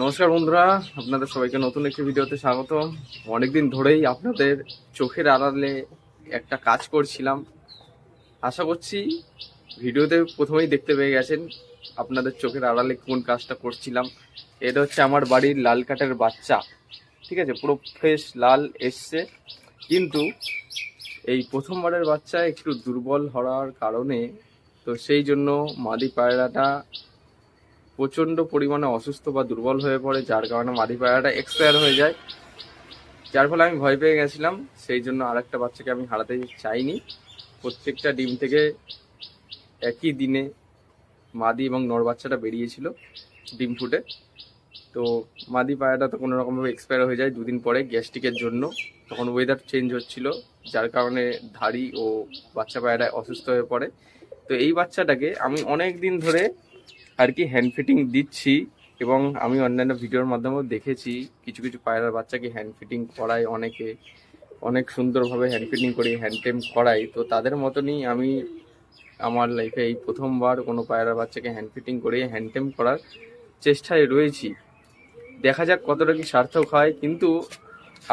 নমস্কার বন্ধুরা, আপনাদের সবাইকে নতুন একটি ভিডিওতে স্বাগত অনেকদিন ধরেই আপনাদের চোখের আড়ালে একটা কাজ করছিলাম। আশা করছি ভিডিওতে প্রথমেই দেখতে পেয়ে গেছেন আপনাদের চোখের আড়ালে কোন কাজটা করছিলাম। এটা হচ্ছে আমার বাড়ির লাল কাঠের বাচ্চা, ঠিক আছে? পুরো ফ্রেশ লাল এসছে। কিন্তু এই প্রথমবারের বাচ্চা একটু দুর্বল হওয়ার কারণে তো সেই জন্য মাদি পায়রাটা প্রচণ্ড পরিমাণে অসুস্থ বা দুর্বল হয়ে পড়ে, যার কারণে মাদি পায়রাটা এক্সপায়ার হয়ে যায়। যার ফলে আমি ভয় পেয়ে গেছিলাম, সেই জন্য আরেকটা বাচ্চাকে আমি হারাতে চাইনি। প্রত্যেকটা ডিম থেকে একই দিনে মাদি এবং নর বাচ্চাটা বেরিয়েছিল ডিম ফুটে। তো মাদি পায়রাটা তো কোনো রকমভাবে এক্সপায়ার হয়ে যায় দুদিন পরে গ্যাস্ট্রিকের জন্য। তখন ওয়েদার চেঞ্জ হচ্ছিল, যার কারণে ধাড়ি ও বাচ্চা পায়রা অসুস্থ হয়ে পড়ে। তো এই বাচ্চাটাকে আমি অনেক দিন ধরে আর কি হ্যান্ড ফিটিং দিচ্ছি এবং আমি অন্যান্য ভিডিওর মাধ্যমেও দেখেছি, কিছু কিছু পায়রার বাচ্চাকে হ্যান্ড ফিটিং করায় অনেকে, অনেক সুন্দরভাবে হ্যান্ড ফিটিং করে হ্যান্ড টেম করাই তো তাদের মতনই আমি আমার লাইফে এই প্রথমবার কোনো পায়রার বাচ্চাকে হ্যান্ড ফিটিং করে হ্যান্ড টেম করার চেষ্টায় রয়েছি। দেখা যাক কতটা কি সার্থক হয়, কিন্তু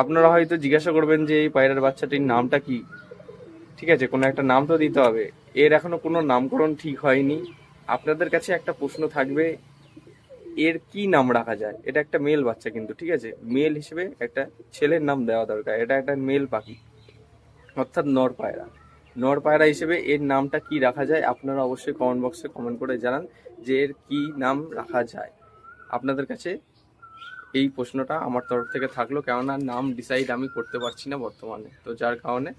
আপনারা হয়তো জিজ্ঞাসা করবেন যে এই পায়রার বাচ্চাটির নামটা কি? ঠিক আছে, কোনো একটা নাম তো দিতে হবে। এর এখনও কোনো নামকরণ ঠিক হয়নি। আপনাদের কাছে একটা প্রশ্ন থাকবে, এর কি নাম রাখা যায়? এটা একটা মেল বাচ্চা কিন্তু, ঠিক আছে? মেল হিসেবে একটা ছেলের নাম দেওয়া দরকার। এটা একটা মেল পাখি, অর্থাৎ নর পায়রা। নর পায়রা হিসেবে এর নামটা কি রাখা যায়? আপনারা অবশ্যই কমেন্ট বক্সে কমেন্ট করে জানান যে এর কি নাম রাখা যায়। আপনাদের কাছে এই প্রশ্নটা আমার তরফ থেকে থাকল, কেননা নাম ডিসাইড আমি করতে পারছি না বর্তমানে। তো যার কারণে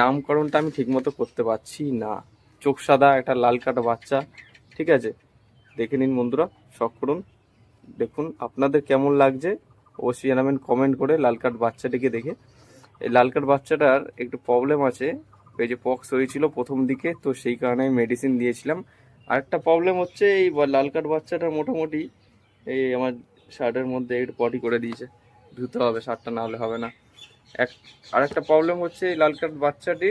নামকরণটা আমি ঠিকমতো করতে পারছি না। চোখ সাদা একটা লাল কাটা বাচ্চা ঠিক আছে? দেখে নিন বন্ধুরা, শখ করুন। দেখুন, আপনাদের কেমন লাগছে? অবশ্যই জানাবেন কমেন্ট করে লাল কাঠ বাচ্চাটিকে দেখে। এই লাল কাঠ বাচ্চাটার একটু প্রবলেম আছে। এই যে পক্স হয়েছিল প্রথম দিকে, তো সেই কারণে আমি মেডিসিন দিয়েছিলাম। আরেকটা প্রবলেম হচ্ছে, এই লাল কাঠ বাচ্চাটা মোটামুটি এই আমার শার্টের মধ্যে একটু পটি করে দিয়েছে। ধুতে হবে শার্টটা না হলে হবে না। এক, আরেকটা প্রবলেম হচ্ছে এই লাল কাঠ বাচ্চাটি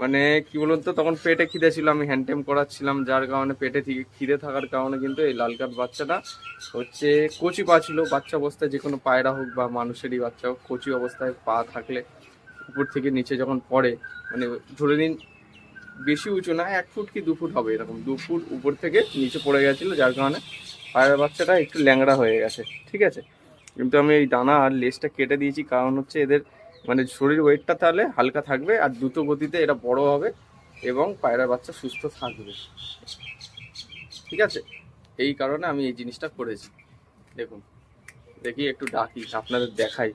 মানে কি বলুন তো তখন পেটে খিদে ছিল, আমি হ্যান্ডটেম করাচ্ছিলাম, যার কারণে পেটে খিদে থাকার কারণে কিন্তু এই লাল কাঠ বাচ্চাটা হচ্ছে কচি পা ছিল। বাচ্চা অবস্থায় যে কোনো পায়রা হোক বা মানুষেরই বাচ্চা হোক, কচি অবস্থায় পা থাকলে উপর থেকে নিচে যখন পড়ে মানে ধরে নিন বেশি উঁচু না, এক ফুট কি দু ফুট হবে এরকম, দু ফুট উপর থেকে নিচে পড়ে গেছিল, যার কারণে পায়রা বাচ্চাটা একটু ল্যাংড়া হয়ে গেছে, ঠিক আছে? কিন্তু আমি এই দানা আর লেজটা কেটে দিয়েছি, কারণ হচ্ছে এদের মানে শরীর ওয়েটটা তাহলে হালকা থাকবে আর দ্রুত গতিতে এটা বড় হবে এবং পায়রা বাচ্চা সুস্থ থাকবে। ঠিক আছে? এই কারণে আমি এই জিনিসটা করেছি। দেখুন, দেখি একটু ডাকি, আপনাদের দেখাই।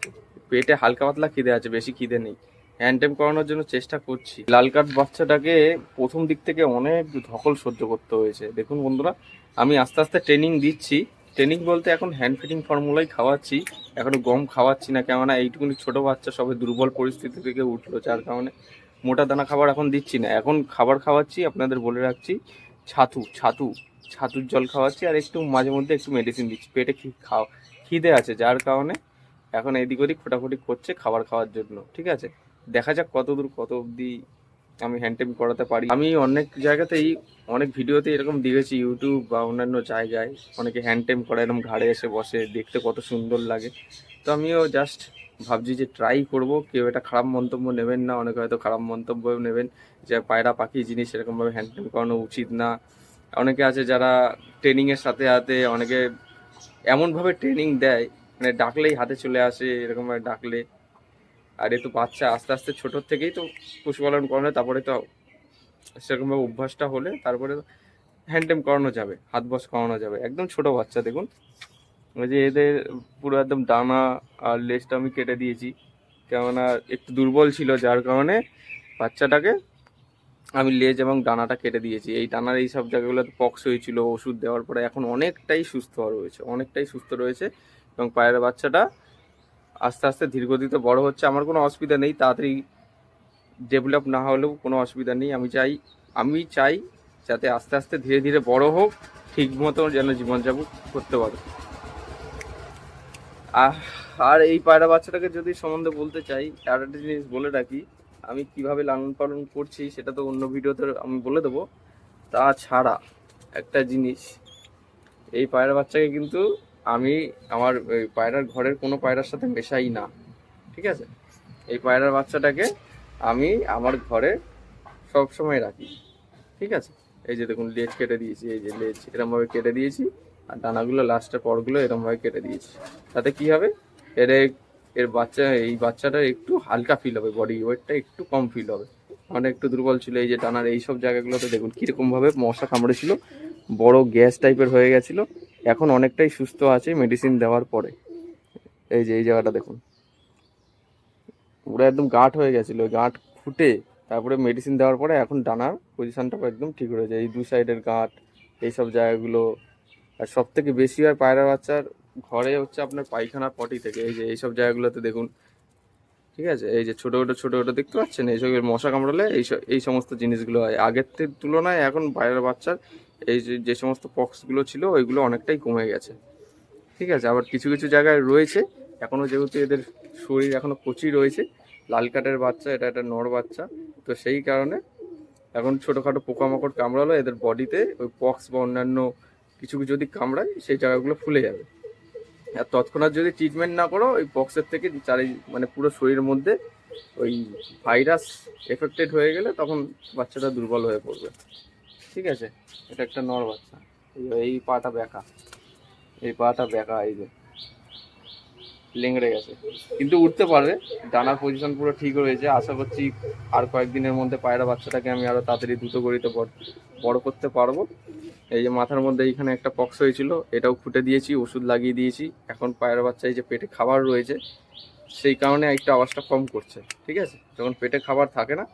পেটে হালকা পাতলা খিদে আছে, বেশি খিদে নেই। হ্যান্ডটেম করানোর জন্য চেষ্টা করছি। লাল কাঠ বাচ্চাটাকে প্রথম দিক থেকে অনেক ধকল সহ্য করতে হয়েছে। দেখুন বন্ধুরা, আমি আস্তে আস্তে ট্রেনিং দিচ্ছি। ট্রেনিং বলতে এখন হ্যান্ড ফিটিং ফর্মুলাই খাওয়াচ্ছি। এখনও গম খাওয়াচ্ছি না, কেননা এইটুকুনি ছোট বাচ্চা সবে দুর্বল পরিস্থিতি থেকে উঠল, যার কারণে মোটা দানা খাবার এখন দিচ্ছি না। এখন খাবার খাওয়াচ্ছি, আপনাদের বলে রাখছি, ছাতু ছাতু, ছাতুর জল খাওয়াচ্ছি, আর একটু মাঝে মধ্যে একটু মেডিসিন দিচ্ছি। পেটে খি খাওয়া খিদে আছে, যার কারণে এখন এদিক ওদিক খোটাখুটি করছে খাবার খাওয়ার জন্য, ঠিক আছে? দেখা যাক কত দূর কত অবধি আমি হ্যান্ডটেম করাতে পারি। আমি অনেক জায়গাতেই, অনেক ভিডিওতে এরকম দেখেছি ইউটিউব বা অন্যান্য জায়গায় অনেকে হ্যান্ডটেম করে, এরকম ঘাড়ে এসে বসে, দেখতে কত সুন্দর লাগে। তো আমিও জাস্ট ভাবছি যে ট্রাই করব, কেউ এটা খারাপ মন্তব্য নেবেন না, অনেকে হয়তো খারাপ মন্তব্য নেবেন যে পায়রা পাখি জিনিস এরকমভাবে হ্যান্ডটেম করানো উচিত না। অনেকে আছে যারা ট্রেনিংয়ের সাথে সাথে অনেকে এমনভাবে ট্রেনিং দেয় মানে ডাকলেই হাতে চলে আসে, এরকমভাবে ডাকলে। আর এ তো বাচ্চা আস্তে আস্তে ছোটোর থেকেই তো পশুপালন করানো তারপরে তো সেরকমভাবে অভ্যাসটা হলে তারপরে হ্যান্ডটেম করানো যাবে, হাত বস করানো যাবে। একদম ছোট বাচ্চা, দেখুন। ওই যে এদের পুরো একদম ডানা আর লেজটা আমি কেটে দিয়েছি। কেননা একটু দুর্বল ছিল, যার কারণে বাচ্চাটাকে আমি লেজ এবং ডানাটা কেটে দিয়েছি। এই ডানার এই সব জায়গাগুলোতে পক্স হয়েছিল, ওষুধ দেওয়ার পরে এখন অনেকটাই সুস্থ রয়েছে, অনেকটাই সুস্থ রয়েছে এবং পায়ের বাচ্চাটা আস্তে আস্তে ধীরগতিতে বড় হচ্ছে। আমার কোনো অসুবিধা নেই, তাড়াতাড়ি ডেভেলপ না হলেও কোনো অসুবিধা নেই। আমি চাই আমি চাই যাতে আস্তে আস্তে ধীরে ধীরে বড় হোক, ঠিক মতো যেন জীবনযাপন করতে পারে। আর এই পায়রা বাচ্চাটাকে যদি সম্বন্ধে বলতে চাই, আর একটা জিনিস বলে রাখি, আমি কীভাবে লালন পালন করছি সেটা তো অন্য ভিডিওতে আমি বলে দেবো। তাছাড়া একটা জিনিস, এই পায়রা বাচ্চাকে কিন্তু আমি আমার পায়রার ঘরের কোনো পায়রার সাথে মেশাই না, ঠিক আছে? এই পায়রার বাচ্চাটাকে আমি আমার ঘরে সব সময় রাখি, ঠিক আছে? এই যে দেখুন, লেজ কেটে দিয়েছি, এই যে লেজ এরমভাবে কেটে দিয়েছি, আর ডানাগুলো লাস্টের পরগুলো এরমভাবে কেটে দিয়েছি। তাতে কি হবে? এর এর বাচ্চা, এই বাচ্চাটার একটু হালকা ফিল হবে বডি ওয়েটটা একটু কম ফিল হবে। মানে একটু দুর্বল ছিল, এই যে ডানার এই সব জায়গাগুলোতে দেখুন, কীরকমভাবে মশা কামড়েছিল, বড় গ্যাস টাইপের হয়ে গেছিল এখন অনেকটাই সুস্থ আছে মেডিসিন দেওয়ার পরে। এই যে, এই জায়গাটা দেখুন। পুরো একদম গাঁট হয়ে গেছিল, গাঁট ফুটে, তারপরে মেডিসিন দেওয়ার পরে এখন ডানার পজিশনটা একদম ঠিক রয়েছে এই দু সাইডের গাঁট, এই সব জায়গাগুলো, আর সব থেকে বেশি হয় পায়রা বাচ্চার ঘরে হচ্ছে আপনার পায়খানা পটি থেকে। এই যে এইসব জায়গাগুলোতে দেখুন, ঠিক আছে? এই যে, ছোটো ছোটো ছোটো ছোটো দেখতে পাচ্ছেন? এইসব মশা কামড়ালে এই এই সমস্ত জিনিসগুলো হয়। আগের তুলনায় এখন পায়রা বাচ্চার এই যে সমস্ত পক্সগুলো ছিল, ওইগুলো অনেকটাই কমে গেছে। ঠিক আছে? আবার কিছু কিছু জায়গায় রয়েছে। এখনও যেহেতু এদের শরীর এখনও কচি রয়েছে, লাল কাঠের বাচ্চা, এটা একটা নর বাচ্চা, তো সেই কারণে এখন ছোটোখাটো পোকামাকড় কামড়ালো, এদের বডিতে ওই পক্স বা অন্যান্য কিছু কিছু যদি কামড়ায়, সেই জায়গাগুলো ফুলে যাবে। আর তৎক্ষণাৎ যদি ট্রিটমেন্ট না করো, ওই পক্সের থেকে চারি মানে পুরো শরীরের মধ্যে ওই ভাইরাস এফেক্টেড হয়ে গেলে তখন বাচ্চাটা দুর্বল হয়ে পড়বে। ঠিক আছে? এটা একটা নর বাচ্চা। এই- পাটা ব্যাকা এই পাটা ব্যাকা এই যে। লেংড়ে গেছে। কিন্তু উঠতে পারবে। ডানার পজিশন পুরো ঠিক রয়েছে। আশা করছি আর কয়েকদিনের মধ্যে পায়রা বাচ্চাটাকে আমি আরও তাড়াতাড়ি দ্রুত গড়িতে বড়- বড় করতে পারব। এই যে মাথার মধ্যে এইখানে একটা পক্স হয়েছিল। এটাও ফুটে দিয়েছি, ওষুধ লাগিয়ে দিয়েছি। এখন পায়রা বাচ্চা এই যে পেটে খাবার রয়েছে, সেই কারণে একটা আওয়াজটা কম করছে। ঠিক আছে? যখন পেটে খাবার থাকে না,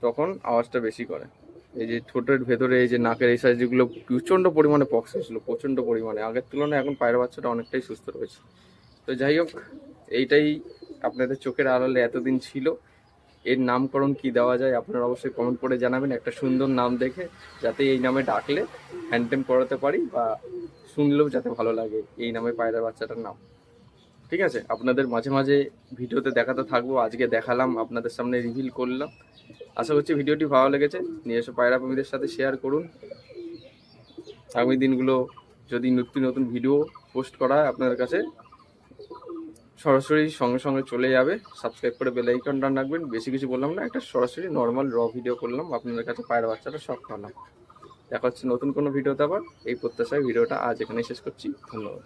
তখন আওয়াজটা বেশি করে। এই যে ঠোঁটের ভেতরে এই যে নাকের এই সাইজ যেগুলো প্রচণ্ড পরিমাণে পক্স হয়েছিল, প্রচণ্ড পরিমাণে। আগের তুলনায় এখন পায়ের বাচ্চাটা অনেকটাই সুস্থ রয়েছে। তো যাই হোক, এইটাই আপনাদের চোখের আড়ালে এতদিন ছিল। এর নামকরণ কি দেওয়া যায় আপনারা অবশ্যই কমেন্ট করে জানাবেন। একটা সুন্দর নাম দেখে যাতে এই নামে ডাকলে হ্যান্ডটেম করাতে পারি বা শুনলেও যাতে ভালো লাগে এই নামে পায়রা বাচ্চাটার নাম। ঠিক আছে? আপনাদের মাঝে মাঝে ভিডিওতে দেখাতে থাকব, আজকে দেখালাম, আপনাদের সামনে রিভিল করলাম। আশা করছি ভিডিওটি ভালো লেগেছে। এসে পায়রা প্রেমীদের সাথে শেয়ার করুন। আগামী দিনগুলো যদি নতুন নতুন ভিডিও পোস্ট করা আপনাদের কাছে, সরাসরি সঙ্গে সঙ্গে চলে যাবে। সাবস্ক্রাইব করে বেল আইকনটা রাখবেন। বেশি কিছু বললাম না, একটা সরাসরি নর্মাল র ভিডিও করলাম। আপনাদের কাছে পায়রা বাচ্চাটা সব খাওয়ালাম দেখা হচ্ছে নতুন কোনো ভিডিওতে আবার। এই প্রত্যাশায় ভিডিওটা আজ এখানেই শেষ করছি। ধন্যবাদ।